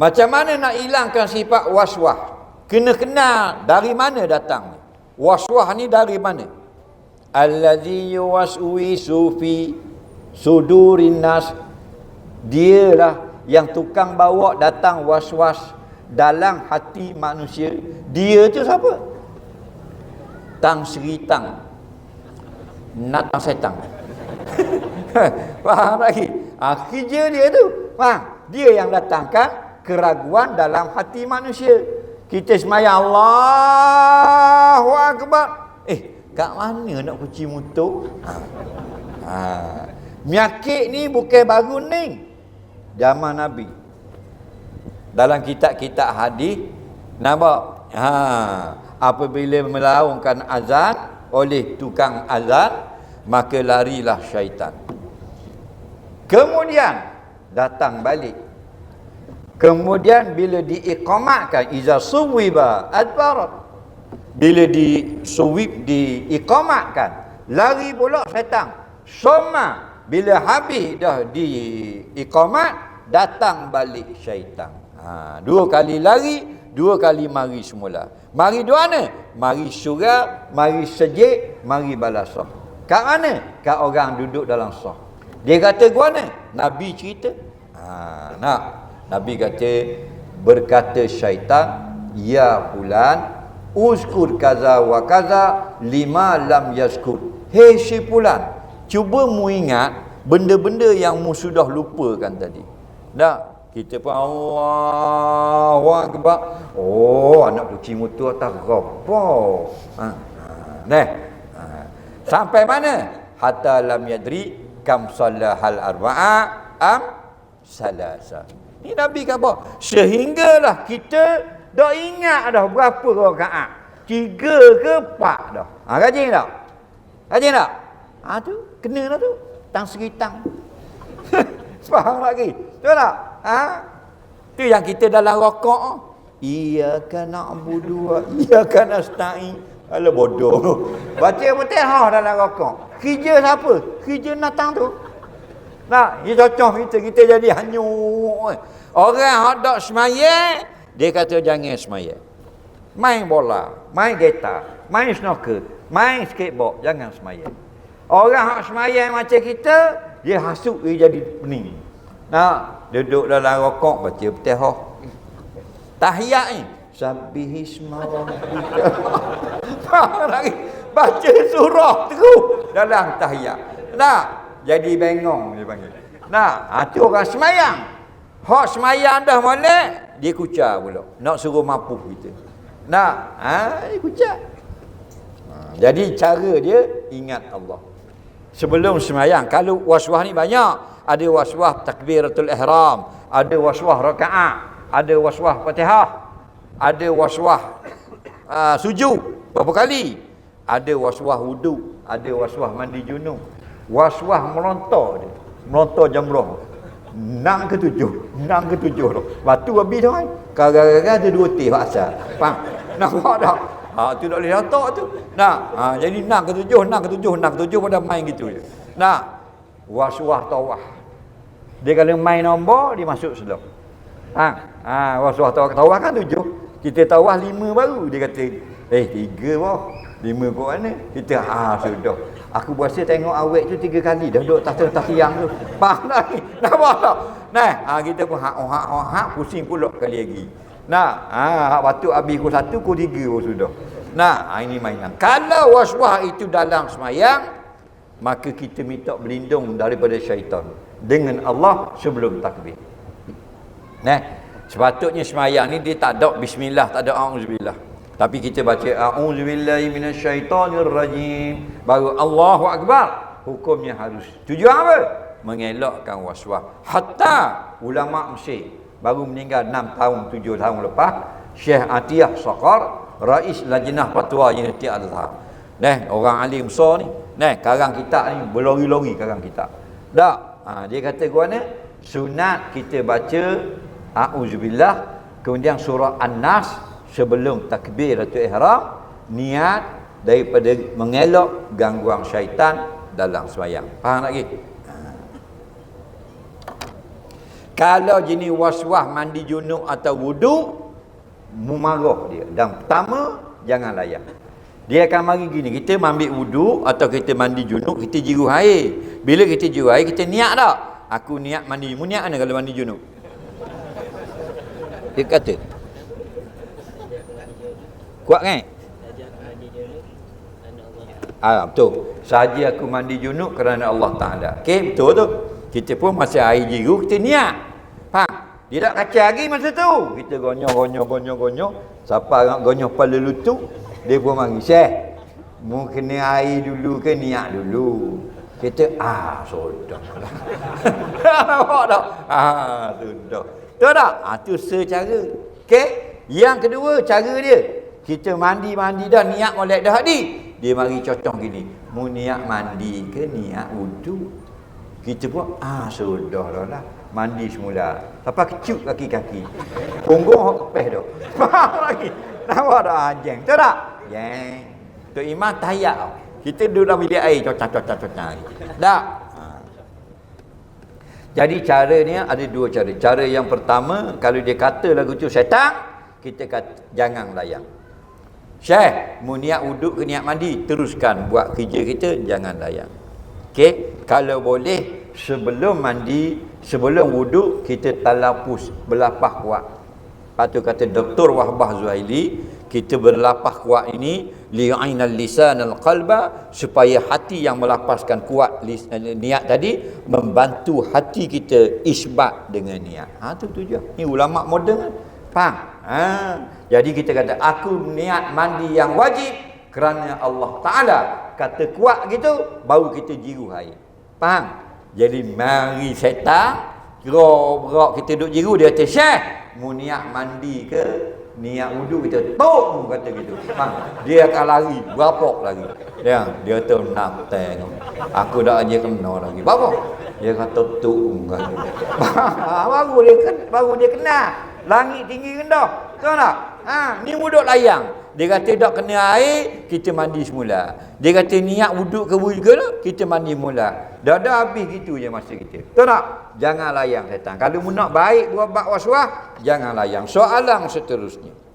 Macam mana nak hilangkan sifat waswah? Kena kenal dari mana datang. Waswah ni dari mana? Allazi yuwaswisu fi sudurin nas. Dialah yang tukang bawa datang waswas dalam hati manusia. Dia tu siapa? Tang Sri Tang. Natang setan. Faham lagi? Ha, kerja dia tu. Faham? Dia yang datangkan keraguan dalam hati manusia. Kita semayang Allahu Akbar. Eh, kat mana nak kuci motor? Ha. ha. Miakit ni bukan baru ni. Zaman Nabi. Dalam kitab-kitab hadis nampak ha apabila melaungkan azan oleh tukang azan maka larilah syaitan. Kemudian datang balik Kemudian bila diiqamatkan iza suwiba adbarat. Bila di suwib diiqamatkan lari pula setan. Soma bila habis dah di iqamat datang balik syaitan. Ha, dua kali lari, dua kali mari semula. Mari dua mana? Mari surga, mari sejik, mari balasah. Kat mana? Kat orang duduk dalam sah. Dia kata gua mana? Nabi cerita. Ha, nak Nabi kata berkata syaitan ya fulan uskur kaza wa kaza lima lam yaskur hei si fulan cuba mu ingat benda-benda yang mu sudah lupakan tadi. Dah kita pun Allah akbar. Oh anak kucing mutu atas apa ha. Nah, ha. sampai mana? Hatta lam yadri kam sallahal arba'a am salasa Ni Nabi kata sehinggalah kita dah ingat dah berapa rakaat. Tiga ke empat dah. Ha rajin tak? Rajin tak? Ha tu kena lah tu. Tang seritang. Faham lagi? Betul tak? Ha? Tu yang kita dalam rokok. Iyyaka na'budu wa iyyaka nasta'in. Alah bodoh. Baca betul ha dalam rokok. Kerja siapa? Kerja natang tu. Nah, ini cocok kita kita jadi hanyut. Orang hot semaya, dia kata jangan semaya. Main bola, main gitar, main snooker, main skateboard, jangan semaya. Orang hot semaya macam kita, dia hasuk dia jadi pening. Nah, duduk dalam rokok baca Fatihah. Tahiyat ni Sabbihi isma lagi baca surah tu dalam tahiyat. Nah, jadi bengong dia panggil. Nah, ha, tu orang semayang. Hak semayang dah molek, dia kucar pula. Nak suruh mapuh kita. Nah, ha, dia kucar. Ha, jadi cara dia ingat Allah. Sebelum semayang, kalau waswah ni banyak. Ada waswah takbiratul ihram. Ada waswah rakaat. Ada waswah fatihah. Ada waswah uh, sujud. Berapa kali? Ada waswah wudu. Ada waswah mandi junub waswah melontar dia. Melontar jam berapa enam ke tujuh? Enam ke tujuh tu. Batu habis tu kan? Kadang-kadang ada dua teh asal faham? Nampak tak? Ha, tu tak boleh letak tu. Nah ha, jadi enam ke tujuh enam ke tujuh enam ke tujuh pada main gitu je. Nah waswah tawah. Dia kalau main nombor dia masuk slow ha, ha waswah tawah. Tawah kan tujuh. Kita tawah lima baru dia kata. Eh tiga boh lima kau mana kita ha sudah Aku berasa tengok awet tu tiga kali dah duduk tak atas tiang tu. Faham tak ni? Nampak tak? Nah, ha, kita pun hak hak hak hak pusing pula kali lagi. Nah, ha, hak batu habis ku satu ku tiga pun sudah. Nah, ha, ini mainan. Kalau waswah itu dalam semayang, maka kita minta berlindung daripada syaitan dengan Allah sebelum takbir. Nah, sepatutnya semayang ni dia tak ada bismillah, tak ada auzubillah. Tapi kita baca a'udzubillahi minasyaitonirrajim. Baru Allahu akbar. Hukumnya harus. Tujuan apa? Mengelakkan waswas. Hatta ulama Mesir baru meninggal 6 tahun 7 tahun lepas Syekh Atiyah Saqar Rais Lajnah Fatwa Unity Al-Azhar. Nah, orang alim besar ni. Nah, karang kita ni berlori-lori karang kita. Tak. Ha, dia kata gua sunat kita baca a'udzubillah kemudian surah An-Nas sebelum takbiratul ihram niat daripada mengelak gangguan syaitan dalam sembahyang. Faham lagi? Ha. Kalau jenis waswas mandi junub atau wudu, memarah dia. Dan pertama, jangan layak. Dia akan mari gini, kita ambil wudu atau kita mandi junub, kita jiru air. Bila kita jiru air, kita niat tak? Aku niat mandi. Mu niat mana kalau mandi junub? Dia kata. Kuat kan? Ah, betul. Saja aku mandi junub kerana Allah Ta'ala. Okey, betul tu. Kita pun masa air jiru, kita niat. Faham? Dia tak kacau lagi masa tu. Kita gonyoh, gonyoh, gonyoh, gonyoh. Siapa nak gonyoh kepala lutut, dia pun mari. Syekh, mu kena air dulu ke niat dulu. Kita, ah, sudah. Nampak tak? Ah, sudah. Tahu tak? Ah, tu secara. Okey? Yang kedua, cara dia. Kita mandi-mandi dah, niat molek dah ni. Dia mari cocok gini. Mu niat mandi ke niat wudu? Kita pun, ah, sudah lah lah. Mandi semula. Lepas kecut kaki-kaki. Punggung hok kepeh tu. Faham lagi? Nampak tak anjing? Tahu tak? Yang. Tok Imam tayak tau. Kita duduk dalam bilik air cocok-cocok-cocok. Tak? Ha. Jadi cara ni ada dua cara. Cara yang pertama, kalau dia kata lagu tu syaitan, kita kata jangan layan. Syekh, mu niat wuduk ke niat mandi, teruskan buat kerja kita, jangan layan. Okey, kalau boleh sebelum mandi, sebelum wuduk kita talapus berlapah kuat. Patu kata Dr. Wahbah Zuhaili, kita berlapah kuat ini li'ainal lisan al-qalba supaya hati yang melapaskan kuat eh, niat tadi membantu hati kita isbat dengan niat. Ha tu tujuan. Ni ulama moden faham? Ha jadi kita kata aku niat mandi yang wajib kerana Allah Taala kata kuat gitu baru kita jiru air. Faham? Jadi mari setan kira kita duduk jiru dia kata Syekh mu niat mandi ke niat wudu kita tok kata gitu. Faham? Dia akan lari berapa lagi. Ya, dia tu nak tengok. Aku dah aja kena lagi. Berapa? Dia kata tu kata. baru dia baru dia kena. Langit tinggi rendah. Tahu tak? Ha, ni wuduk layang. Dia kata tak kena air, kita mandi semula. Dia kata niat wuduk ke wuduk ke kita mandi mula. Dah dah habis gitu je masa kita. Tahu tak? Jangan layang setan. Kalau mu nak baik buat bak waswah, jangan layang. Soalan seterusnya.